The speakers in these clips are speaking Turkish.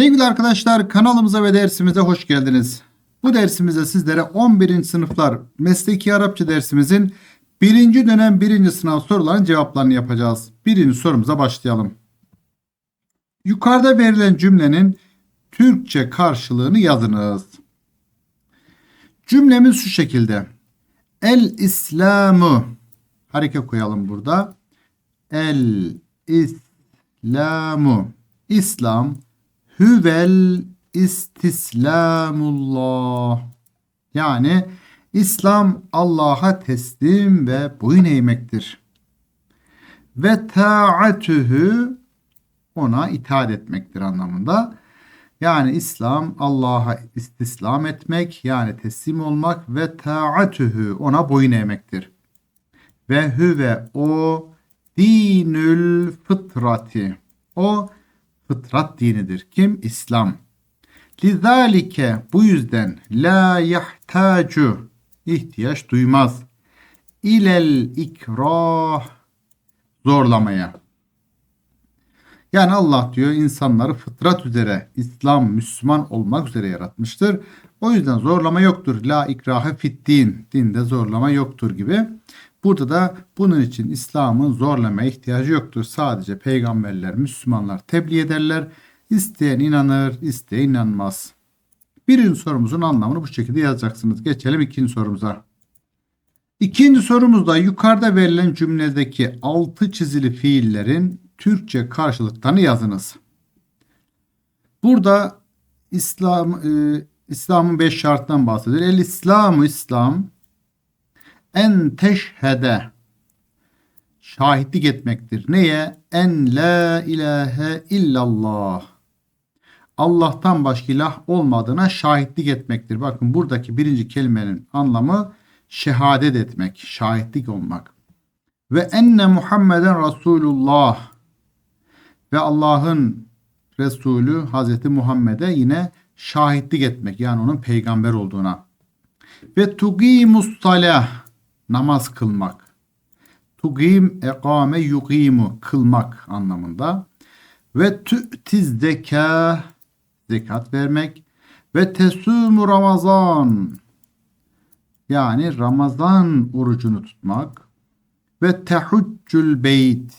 Sevgili arkadaşlar kanalımıza ve dersimize hoş geldiniz. Bu dersimizde sizlere 11. sınıflar mesleki Arapça dersimizin 1. dönem 1. sınav sorularının cevaplarını yapacağız. Birinci sorumuza başlayalım. Yukarıda verilen cümlenin Türkçe karşılığını yazınız. Cümlemiz şu şekilde. El İslamu hareke koyalım burada. El İslamu İslam Hüvel istislamullah. Yani İslam Allah'a teslim ve boyun eğmektir. Ve taatühü ona itaat etmektir anlamında. Yani İslam Allah'a istislam etmek yani teslim olmak ve taatühü ona boyun eğmektir. Ve hüve o dinül fıtrati. O fıtrat dinidir. Kim? İslam. Lizalike bu yüzden la yahtacu ihtiyaç duymaz. İlel ikrah zorlamaya. Yani Allah diyor insanları fıtrat üzere İslam, Müslüman olmak üzere yaratmıştır. O yüzden zorlama yoktur. La ikrahe fit din. Dinde zorlama yoktur gibi. Burada da bunun için İslam'ın zorlamaya ihtiyacı yoktur. Sadece peygamberler, Müslümanlar tebliğ ederler. İsteyen inanır, isteyen inanmaz. Birinci sorumuzun anlamını bu şekilde yazacaksınız. Geçelim ikinci sorumuza. İkinci sorumuzda yukarıda verilen cümledeki altı çizili fiillerin Türkçe karşılıklarını yazınız. Burada İslam e, İslam'ın beş şarttan bahsediyor. El İslamu İslam en teşhede şahitlik etmektir. Neye? En la ilahe illallah. Allah'tan başka ilah olmadığına şahitlik etmektir. Bakın buradaki birinci kelimenin anlamı şehadet etmek, şahitlik olmak. Ve enne Muhammeden Resulullah ve Allah'ın Resulü Hazreti Muhammed'e yine şahitlik etmek yani onun peygamber olduğuna. Ve tugimus salah namaz kılmak. Tugim ekame yugimu kılmak anlamında. Ve tü'tiz zeka zekat vermek. Ve tesumu ramazan yani Ramazan orucunu tutmak. Ve tehuccül beyt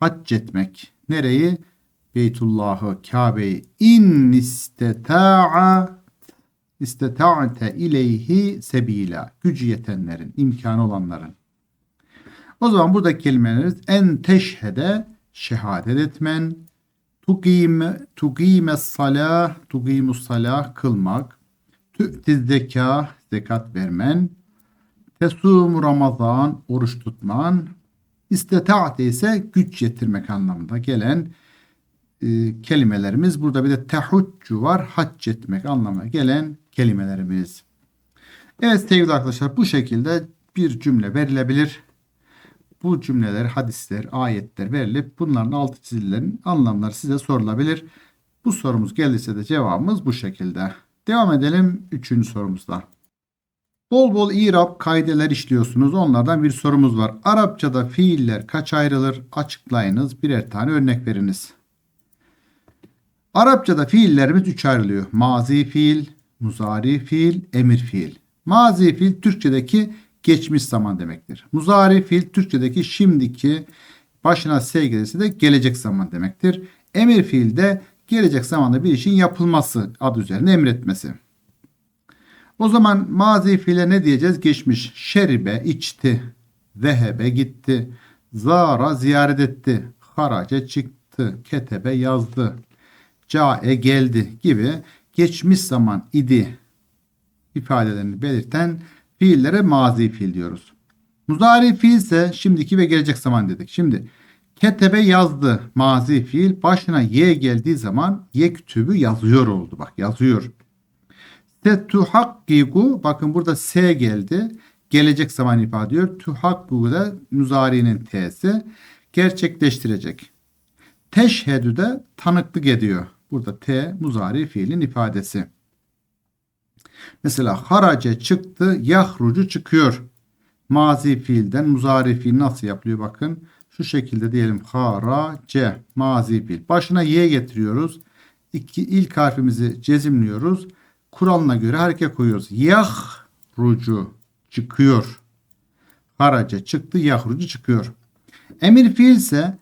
hac etmek. Nereyi? Beytullah'ı, Kabe'yi. İn isteta'a isteta'te ileyhi sebila. Gücü yetenlerin, imkanı olanların. O zaman burada kelimelerimiz en teşhede şehadet etmen, tugime, tugime salah, tugimus salah kılmak, tü'tiz zeka, zekat vermen, tesum ramazan, oruç tutman, isteta'te ise güç yetirmek anlamında gelen e, kelimelerimiz. Burada bir de tehuccu var. Hac etmek anlamına gelen kelimelerimiz. Evet sevgili arkadaşlar bu şekilde bir cümle verilebilir. Bu cümleler, hadisler, ayetler verilip bunların altı çizilerin anlamları size sorulabilir. Bu sorumuz geldiyse de cevabımız bu şekilde. Devam edelim üçüncü sorumuzda. Bol bol İrab kaideler işliyorsunuz. Onlardan bir sorumuz var. Arapçada fiiller kaç ayrılır? Açıklayınız. Birer tane örnek veriniz. Arapçada fiillerimiz üç ayrılıyor. Mazi fiil, muzari fiil, emir fiil. Mazi fiil Türkçedeki geçmiş zaman demektir. Muzari fiil Türkçedeki şimdiki başına s gelirse de gelecek zaman demektir. Emir fiil de gelecek zamanda bir işin yapılması adı üzerine emretmesi. O zaman mazi fiile ne diyeceğiz? Geçmiş. Şeribe içti. Zehebe gitti. Zara ziyaret etti. Harace çıktı. Ketebe yazdı. Cae geldi gibi geçmiş zaman idi ifadelerini belirten fiillere mazi fiil diyoruz. Muzari fiil ise şimdiki ve gelecek zaman dedik. Şimdi ketebe yazdı mazi fiil başına ye geldiği zaman yektübü yazıyor oldu. Bak yazıyor. Tetuhakkigu bakın burada S geldi. Gelecek zaman ifade ediyor. Tuhakkigu da muzari'nin T'si. Gerçekleştirecek. Teşhedü de tanıklık ediyor. Burada T muzari fiilin ifadesi. Mesela harace çıktı, yahrucu çıkıyor. Mazi fiilden muzari fiil nasıl yapılıyor bakın. Şu şekilde diyelim harace mazi fiil. Başına y getiriyoruz. iki ilk harfimizi cezimliyoruz. Kuralına göre hareket koyuyoruz. Yahrucu çıkıyor. Haraca çıktı, yahrucu çıkıyor. Emir fiil ise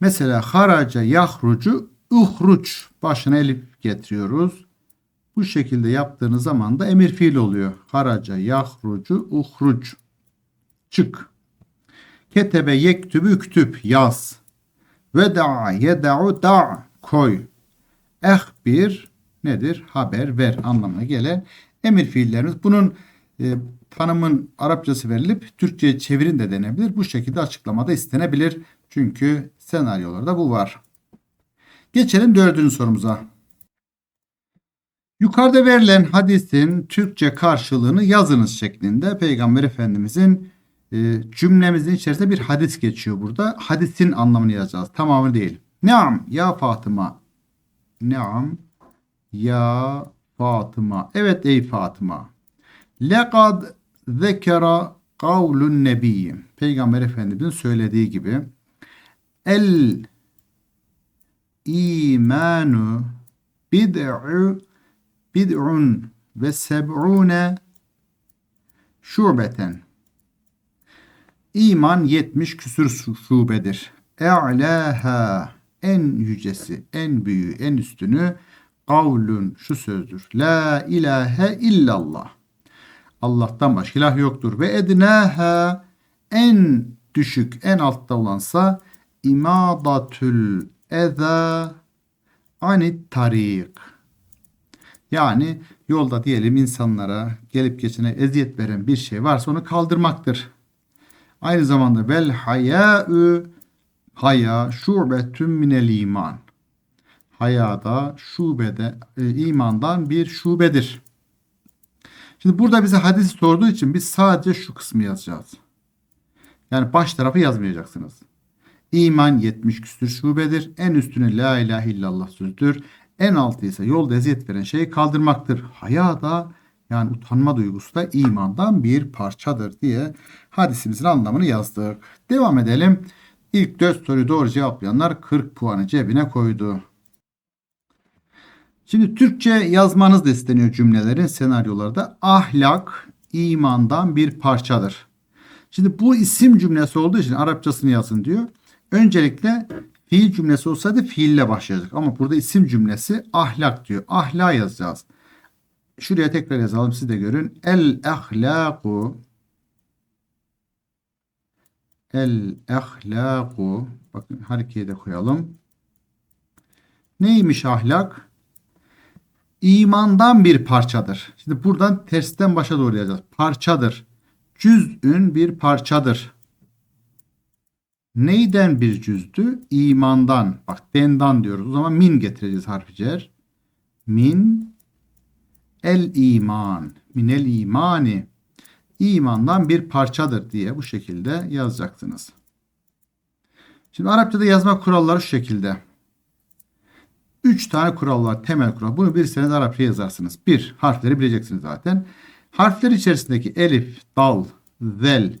mesela haraca yahrucu uhruç başına elif getiriyoruz. Bu şekilde yaptığınız zaman da emir fiil oluyor. Haraca yahrucu uhruç çık. Ketebe yektübü üktüp yaz. Veda yeda'u da koy. Ehbir nedir? Haber ver anlamına gelen emir fiillerimiz. Bunun e, tanımın Arapçası verilip Türkçe'ye çevirin de denebilir. Bu şekilde açıklamada istenebilir. Çünkü senaryolarda bu var. Geçelim dördüncü sorumuza. Yukarıda verilen hadisin Türkçe karşılığını yazınız şeklinde Peygamber Efendimizin e, cümlemizin içerisinde bir hadis geçiyor burada. Hadisin anlamını yazacağız. Tamamı değil. Naam ya Fatıma. Naam ya Fatıma. Evet ey Fatıma. Lekad zekera kavlun nebiyyi. Peygamber Efendimizin söylediği gibi el imanu bid'u bid'un ve seb'une şubeten. İman 70 küsür şubedir. E'lâhâ en yücesi, en büyüğü, en üstünü kavlun şu sözdür. La ilahe illallah. Allah'tan başka ilah yoktur. Ve ednâhâ en düşük, en altta olansa imadatül eza anit tarik. Yani yolda diyelim insanlara gelip geçene eziyet veren bir şey varsa onu kaldırmaktır. Aynı zamanda vel hayâ'ü haya şubetün minel iman. Haya da şubede e, imandan bir şubedir. Şimdi burada bize hadisi sorduğu için biz sadece şu kısmı yazacağız. Yani baş tarafı yazmayacaksınız. İman 70 küsür şubedir. En üstüne la ilahe illallah sözdür. En altı ise yolda eziyet veren şeyi kaldırmaktır. Haya da yani utanma duygusu da imandan bir parçadır diye hadisimizin anlamını yazdık. Devam edelim. İlk 4 soruyu doğru cevaplayanlar 40 puanı cebine koydu. Şimdi Türkçe yazmanız da isteniyor cümlelerin senaryolarda. Ahlak imandan bir parçadır. Şimdi bu isim cümlesi olduğu için Arapçasını yazın diyor. Öncelikle fiil cümlesi olsaydı fiille başlayacak. Ama burada isim cümlesi ahlak diyor. Ahla yazacağız. Şuraya tekrar yazalım siz de görün. El ahlaku El ahlaku bakın harekeye de koyalım. Neymiş ahlak? İmandan bir parçadır. Şimdi buradan tersten başa doğru yazacağız. Parçadır. Cüz'ün bir parçadır. Neyden bir cüzdü? İmandan. Bak dendan diyoruz. O zaman min getireceğiz harfi cer. Min el iman. Minel imani. İmandan bir parçadır diye bu şekilde yazacaksınız. Şimdi Arapçada yazma kuralları şu şekilde. Üç tane kural var. Temel kural. Bunu bir sene Arapça yazarsınız. Bir, harfleri bileceksiniz zaten. Harfler içerisindeki elif, dal, zel,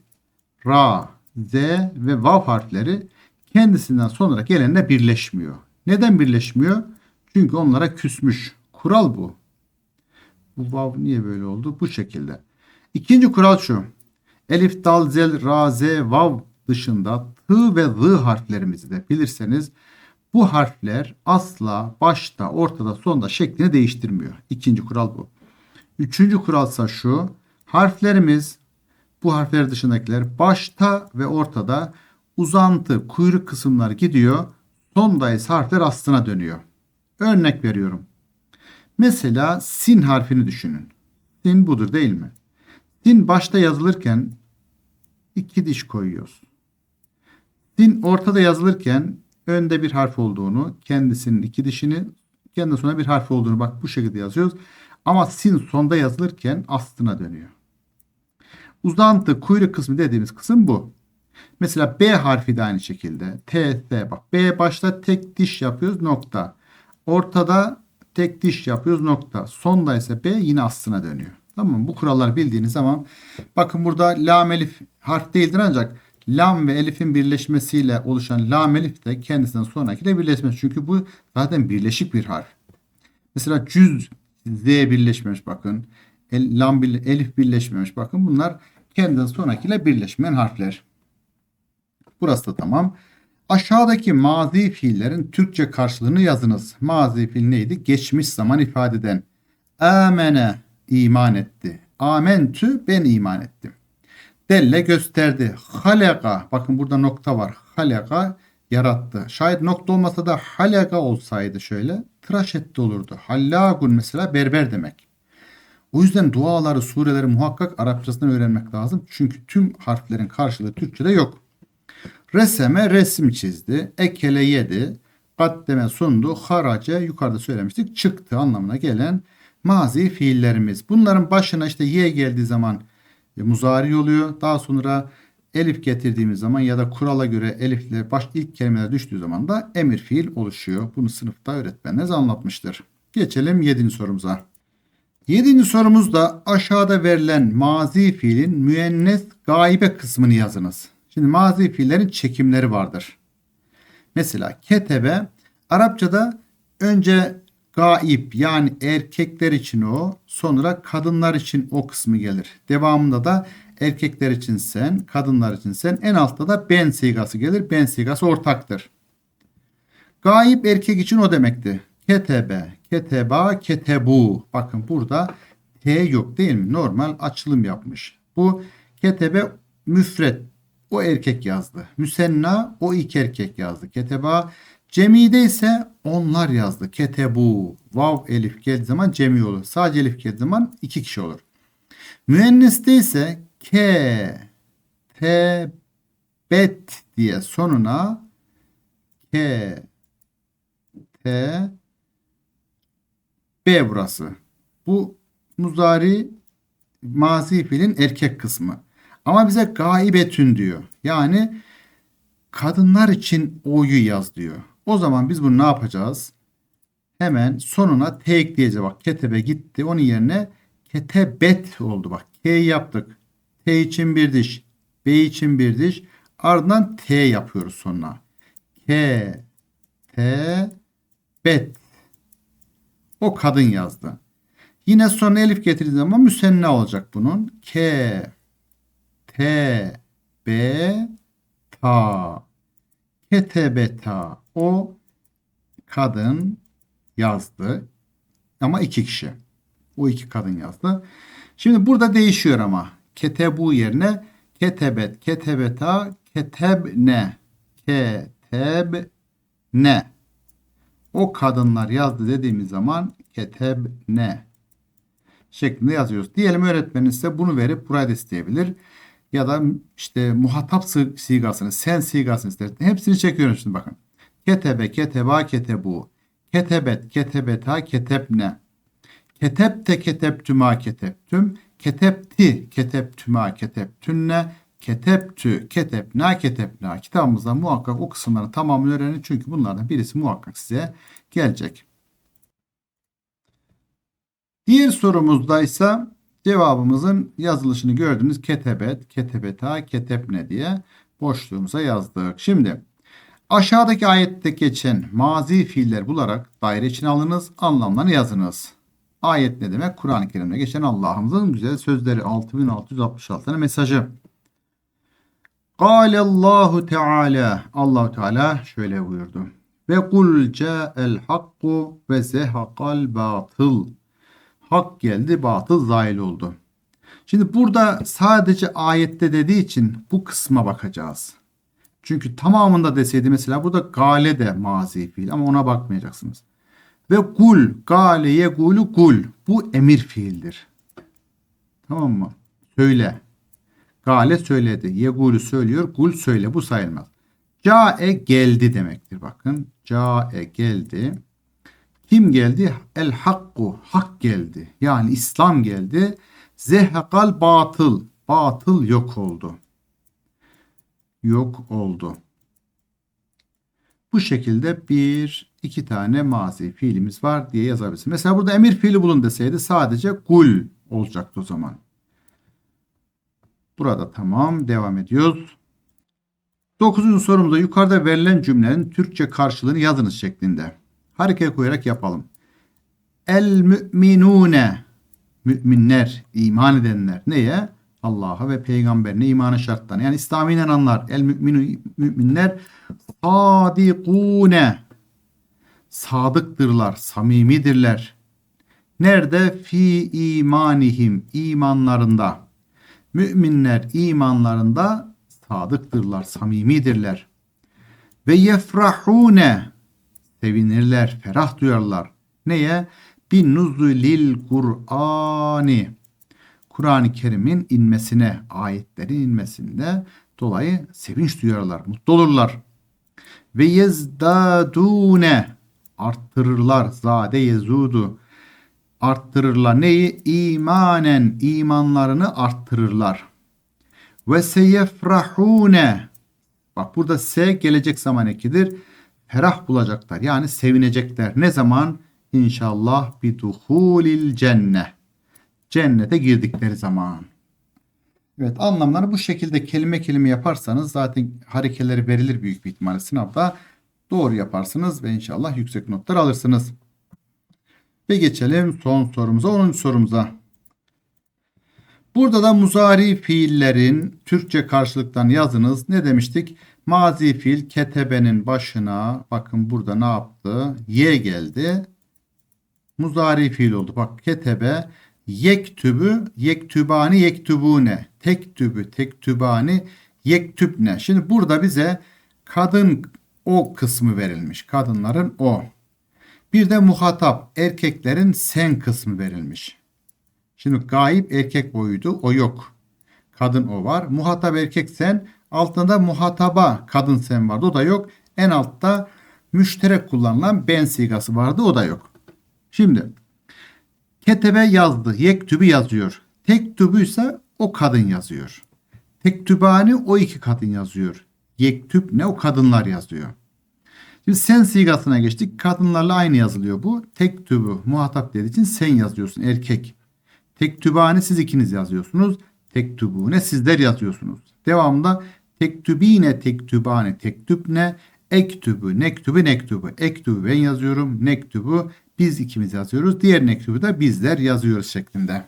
ra, z ve vav harfleri kendisinden sonra gelenle birleşmiyor. Neden birleşmiyor? Çünkü onlara küsmüş. Kural bu. Bu vav niye böyle oldu? Bu şekilde. İkinci kural şu. Elif, dal, zel, ra, z, vav dışında t ve z harflerimizi de bilirseniz bu harfler asla başta, ortada, sonda şeklini değiştirmiyor. İkinci kural bu. Üçüncü kuralsa şu. Harflerimiz bu harfler dışındakiler başta ve ortada uzantı, kuyruk kısımlar gidiyor. Sonda ise harfler aslına dönüyor. Örnek veriyorum. Mesela sin harfini düşünün. Sin budur değil mi? Sin başta yazılırken iki diş koyuyoruz. Sin ortada yazılırken önde bir harf olduğunu, kendisinin iki dişini, kendi sonra bir harf olduğunu bak bu şekilde yazıyoruz. Ama sin sonda yazılırken aslına dönüyor. Uzantı kuyruk kısmı dediğimiz kısım bu. Mesela B harfi de aynı şekilde. T, T bak. B başta tek diş yapıyoruz nokta. Ortada tek diş yapıyoruz nokta. Sonda ise B yine aslına dönüyor. Tamam mı? Bu kuralları bildiğiniz zaman bakın burada lam elif harf değildir ancak lam ve elifin birleşmesiyle oluşan lam elif de kendisinden sonraki de birleşmez. Çünkü bu zaten birleşik bir harf. Mesela cüz Z birleşmemiş bakın. El, lam elif birleşmemiş bakın. Bunlar kendinden sonrakiyle birleşmeyen harfler. Burası da tamam. Aşağıdaki mazi fiillerin Türkçe karşılığını yazınız. Mazi fiil neydi? Geçmiş zaman ifade eden. Amene iman etti. Amentü ben iman ettim. Delle gösterdi. Haleka bakın burada nokta var. Haleka yarattı. Şayet nokta olmasa da haleka olsaydı şöyle tıraş etti olurdu. Hallagun mesela berber demek. O yüzden duaları, sureleri muhakkak Arapçasından öğrenmek lazım. Çünkü tüm harflerin karşılığı Türkçe'de yok. Reseme resim çizdi. Ekele yedi. Kaddeme sundu. Harace yukarıda söylemiştik. Çıktı anlamına gelen mazi fiillerimiz. Bunların başına işte ye geldiği zaman e, muzari oluyor. Daha sonra elif getirdiğimiz zaman ya da kurala göre elifler baş ilk kelimeler düştüğü zaman da emir fiil oluşuyor. Bunu sınıfta öğretmenleriniz anlatmıştır. Geçelim 7. sorumuza. Yedinci sorumuzda aşağıda verilen mazi fiilin müennes gaibe kısmını yazınız. Şimdi mazi fiillerin çekimleri vardır. Mesela ketebe Arapçada önce gaib yani erkekler için o sonra kadınlar için o kısmı gelir. Devamında da erkekler için sen, kadınlar için sen en altta da ben sigası gelir. Ben sigası ortaktır. Gaib erkek için o demekti. Ketebe, keteba, ketebu. Bakın burada T yok değil mi? Normal açılım yapmış. Bu ketebe müfret. O erkek yazdı. Müsenna o iki erkek yazdı. Keteba cemide ise onlar yazdı. Ketebu. Vav elif geldiği zaman cemi olur. Sadece elif geldiği zaman iki kişi olur. Müenniste ise ke, te, bet diye sonuna ke, T B burası. Bu muzari mazi fiilin erkek kısmı. Ama bize gaibetün diyor. Yani kadınlar için o'yu yaz diyor. O zaman biz bunu ne yapacağız? Hemen sonuna T ekleyeceğiz. Bak ketebe gitti. Onun yerine ketebet oldu. Bak K yaptık. T için bir diş. B için bir diş. Ardından T yapıyoruz sonuna. K, T, bet. O kadın yazdı. Yine sonuna elif getirdiği zaman müsenna olacak bunun. K, T, B, ta. Ketebeta. O kadın yazdı. Ama iki kişi. O iki kadın yazdı. Şimdi burada değişiyor ama. Ketebu yerine ketebet, ketebeta, ketebne. Ketebne. O kadınlar yazdı dediğimiz zaman ketebne şeklinde yazıyoruz. Diyelim öğretmenin size bunu verip burayı da isteyebilir. Ya da işte muhatap sı- sigasını, sen sigasını ister. Hepsini çekiyorum şimdi bakın. Ketebe, keteba, ketebu. Ketebet, ketebeta, ketebne. Ketebte, ketebtüma, ketebtüm. Ketebti, ketebtüma, ketebtünne. Ketebtü, ketebna, ketebna. Kitabımızda muhakkak o kısımların tamamını öğrenin. Çünkü bunlardan birisi muhakkak size gelecek. Diğer sorumuzda ise cevabımızın yazılışını gördüğünüz ketebet, ketebeta, ketebne diye boşluğumuza yazdık. Şimdi aşağıdaki ayette geçen mazi fiiller bularak daire içine alınız, anlamlarını yazınız. Ayet ne demek? Kur'an-ı Kerim'de geçen Allah'ımızın güzel sözleri 6666 tane Allahu Teala Allahu Teala şöyle buyurdu. Ve kul ca'el hakku ve zehakal batıl. Hak geldi, batıl zail oldu. Şimdi burada sadece ayette dediği için bu kısma bakacağız. Çünkü tamamında deseydi mesela burada gale de mazi fiil ama ona bakmayacaksınız. Ve kul, gale yegulu kul. Bu emir fiildir. Tamam mı? Söyle. Gale söyledi. Yegulu söylüyor. Kul söyle. Bu sayılmaz. Cae geldi demektir. Bakın. Cae geldi. Kim geldi? El hakku. Hak geldi. Yani İslam geldi. Zehekal batıl. Batıl yok oldu. Yok oldu. Bu şekilde bir, iki tane mazi fiilimiz var diye yazabilirsin. Mesela burada emir fiili bulun deseydi sadece kul olacaktı o zaman. Burada tamam. Devam ediyoruz. Dokuzuncu sorumuzda yukarıda verilen cümlenin Türkçe karşılığını yazınız şeklinde. Harekete koyarak yapalım. El müminune müminler, iman edenler neye? Allah'a ve peygamberine imanı şartlarına. Yani İslam'a inananlar, el müminu, müminler sadikune sadıktırlar, samimidirler. Nerede? Fi imanihim, imanlarında. Müminler imanlarında sadıktırlar, samimidirler. Ve yefrahune sevinirler, ferah duyarlar. Neye? Bin nuzulil Kur'ani. Kur'an-ı Kerim'in inmesine, ayetlerin inmesinde dolayı sevinç duyarlar, mutlu olurlar. Ve yezdadune arttırırlar. Zade yezudu. Arttırırlar. Neyi? İmanen imanlarını arttırırlar. Ve seyefrahune Bak burada se gelecek zaman ekidir. Ferah bulacaklar. Yani sevinecekler. Ne zaman? İnşallah bir duhulil cenne. Cennete girdikleri zaman. Evet anlamlarını bu şekilde kelime kelime yaparsanız zaten harekeleri verilir büyük bir ihtimalle sınavda. Doğru yaparsınız ve inşallah yüksek notlar alırsınız. Ve geçelim son sorumuza 10. sorumuza. Burada da muzari fiillerin Türkçe karşılıklarını yazınız. Ne demiştik? Mazi fiil ketebenin başına bakın burada ne yaptı? Y geldi. Muzari fiil oldu. Bak ketebe yektübü yektübani yektübune tektübü tektübani yektübne. Şimdi burada bize kadın o kısmı verilmiş. Kadınların o. Bir de muhatap erkeklerin sen kısmı verilmiş. Şimdi gayip erkek boyuydu. O yok. Kadın o var. Muhatap erkek sen. Altında muhataba kadın sen vardı. O da yok. En altta müşterek kullanılan ben sigası vardı. O da yok. Şimdi ketebe yazdı. Yektübü yazıyor. Tektübü ise o kadın yazıyor. Tektübani o iki kadın yazıyor. Yektüb ne o kadınlar yazıyor. Şimdi sen sigasına geçtik. Kadınlarla aynı yazılıyor bu. Tektübü muhatap dediği için sen yazıyorsun erkek. Tektübani siz ikiniz yazıyorsunuz. Tektübüne sizler yazıyorsunuz. Devamında tektübine tektübane tektübne ektübü nektübü nektübü. Ektübü ben yazıyorum. Nektübü biz ikimiz yazıyoruz. Diğer nektübü de bizler yazıyoruz şeklinde.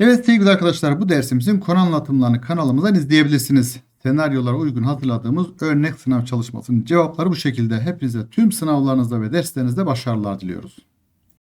Evet sevgili arkadaşlar bu dersimizin konu anlatımlarını kanalımızdan izleyebilirsiniz. Senaryolara uygun hazırladığımız örnek sınav çalışmasının cevapları bu şekilde. Hepinize tüm sınavlarınızda ve derslerinizde başarılar diliyoruz.